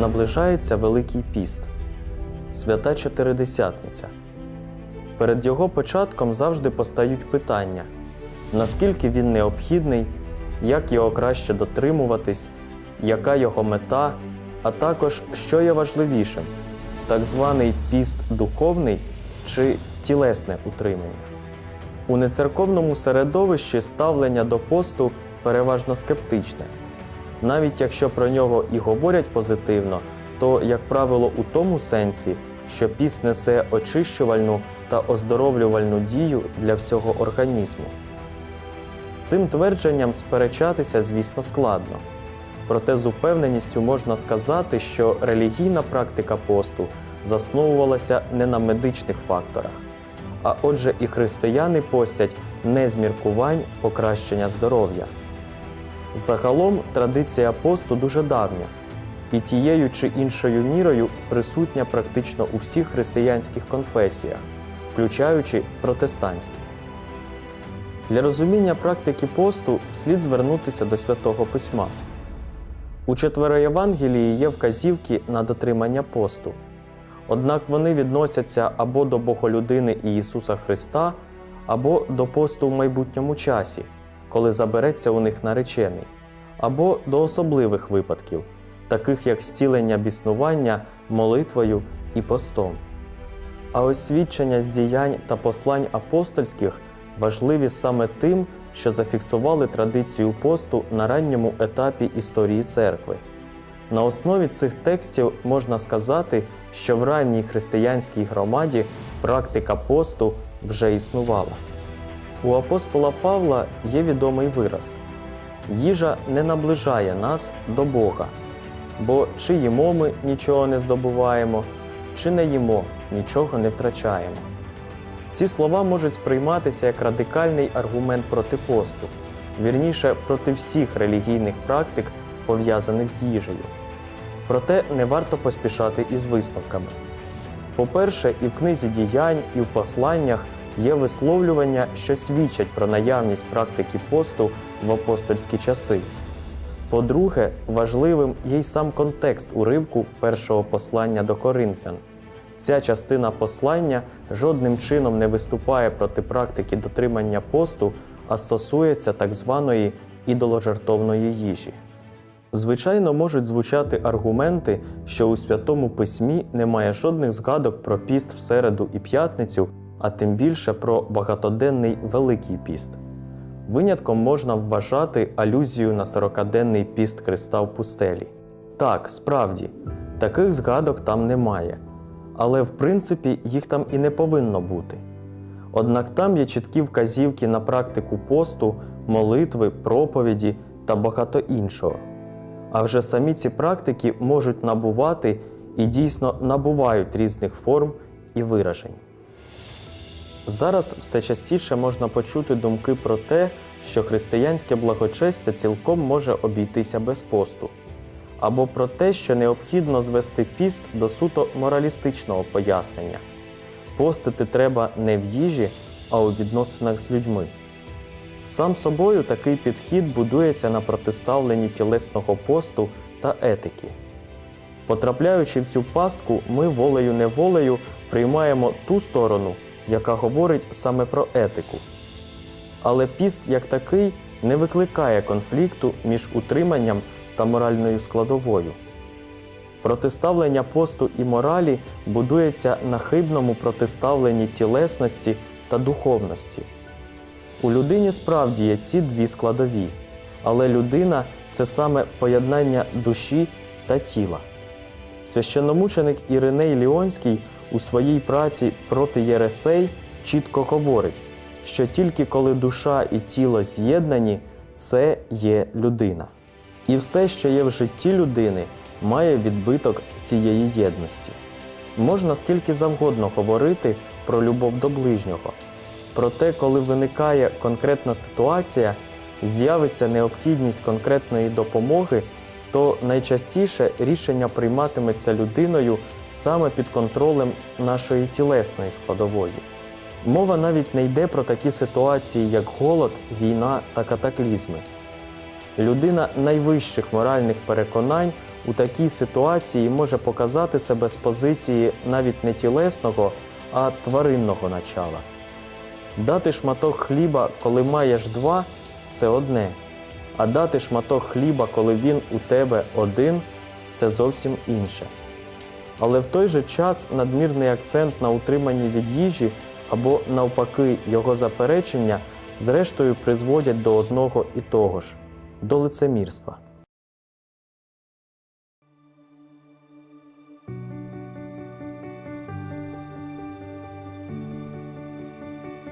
наближається Великий піст, свята Чотиридесятниця. Перед його початком завжди постають питання, наскільки він необхідний, як його краще дотримуватись, яка його мета, а також що є важливішим так званий піст духовний чи тілесне утримання. У нецерковному середовищі ставлення до посту переважно скептичне. Навіть якщо про нього і говорять позитивно, то, як правило, у тому сенсі, що піст несе очищувальну та оздоровлювальну дію для всього організму. З цим твердженням сперечатися, звісно, складно. Проте з упевненістю можна сказати, що релігійна практика посту засновувалася не на медичних факторах, а отже, і християни постять не з міркувань покращення здоров'я. Загалом традиція посту дуже давня, і тією чи іншою мірою присутня практично у всіх християнських конфесіях, включаючи протестантські. Для розуміння практики посту слід звернутися до Святого Письма. У Четвероєвангелії є вказівки на дотримання посту. Однак вони відносяться або до Боголюдини і Ісуса Христа, або до посту в майбутньому часі, коли забереться у них наречений, або до особливих випадків, таких як зцілення біснування молитвою і постом. А ось свідчення з діянь та послань апостольських важливі саме тим, що зафіксували традицію посту на ранньому етапі історії церкви. На основі цих текстів можна сказати, що в ранній християнській громаді практика посту вже існувала. У апостола Павла є відомий вираз: їжа не наближає нас до Бога, бо чи їмо ми нічого не здобуваємо, чи не їмо нічого не втрачаємо. Ці слова можуть сприйматися як радикальний аргумент проти посту, вірніше проти всіх релігійних практик, пов'язаних з їжею. Проте не варто поспішати із висновками. По-перше, і в книзі діянь, і в посланнях є висловлювання, що свідчать про наявність практики посту в апостольські часи. По-друге, важливим є й сам контекст уривку першого послання до Коринфян. Ця частина послання жодним чином не виступає проти практики дотримання посту, а стосується так званої ідоложертовної їжі. Звичайно, можуть звучати аргументи, що у Святому Письмі немає жодних згадок про піст в середу і п'ятницю, а тим більше про багатоденний Великий піст. Винятком можна вважати алюзію на 40-денний піст Христа в пустелі. Так, справді, таких згадок там немає, але в принципі їх там і не повинно бути. Однак там є чіткі вказівки на практику посту, молитви, проповіді та багато іншого. А вже самі ці практики можуть набувати і дійсно набувають різних форм і виражень. Зараз все частіше можна почути думки про те, що християнське благочестя цілком може обійтися без посту, або про те, що необхідно звести піст до суто моралістичного пояснення. Постити треба не в їжі, а у відносинах з людьми. Сам собою такий підхід будується на протиставленні тілесного посту та етики. Потрапляючи в цю пастку, ми волею-неволею приймаємо ту сторону, яка говорить саме про етику. Але піст як такий не викликає конфлікту між утриманням та моральною складовою. Протиставлення посту і моралі будується на хибному протиставленні тілесності та духовності. У людині справді є ці дві складові, але людина це саме поєднання душі та тіла. Священномученик Іриней Ліонський у своїй праці проти Єресей чітко говорить, що тільки коли душа і тіло з'єднані, це є людина. І все, що є в житті людини, має відбиток цієї єдності. Можна скільки завгодно говорити про любов до ближнього. Проте, коли виникає конкретна ситуація, з'явиться необхідність конкретної допомоги, то найчастіше рішення прийматиметься людиною саме під контролем нашої тілесної складової. Мова навіть не йде про такі ситуації, як голод, війна та катаклізми. Людина найвищих моральних переконань у такій ситуації може показати себе з позиції навіть не тілесного, а тваринного начала. Дати шматок хліба, коли маєш два, це одне, а дати шматок хліба, коли він у тебе один, це зовсім інше. Але в той же час надмірний акцент на утриманні від їжі або навпаки його заперечення зрештою призводять до одного і того ж до лицемірства.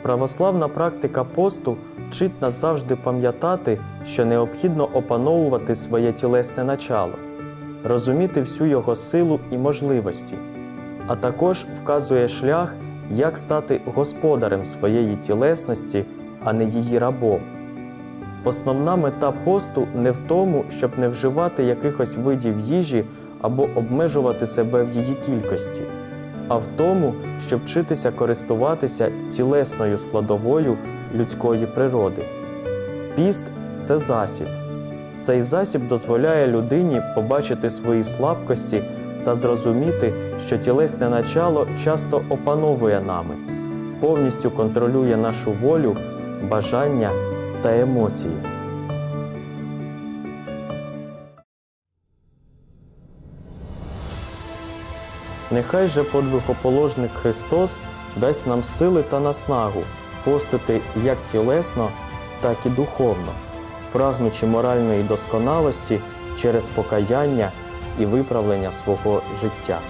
Православна практика посту вчить нас завжди пам'ятати, що необхідно опановувати своє тілесне начало, розуміти всю його силу і можливості, а також вказує шлях, як стати господарем своєї тілесності, а не її рабом. Основна мета посту не в тому, щоб не вживати якихось видів їжі або обмежувати себе в її кількості, а в тому, щоб вчитися користуватися тілесною складовою людської природи. Піст це засіб. Цей засіб дозволяє людині побачити свої слабкості та зрозуміти, що тілесне начало часто опановує нами, повністю контролює нашу волю, бажання та емоції. Нехай же подвигоположник Христос дасть нам сили та наснагу постити як тілесно, так і духовно, прагнучи моральної досконалості через покаяння і виправлення свого життя.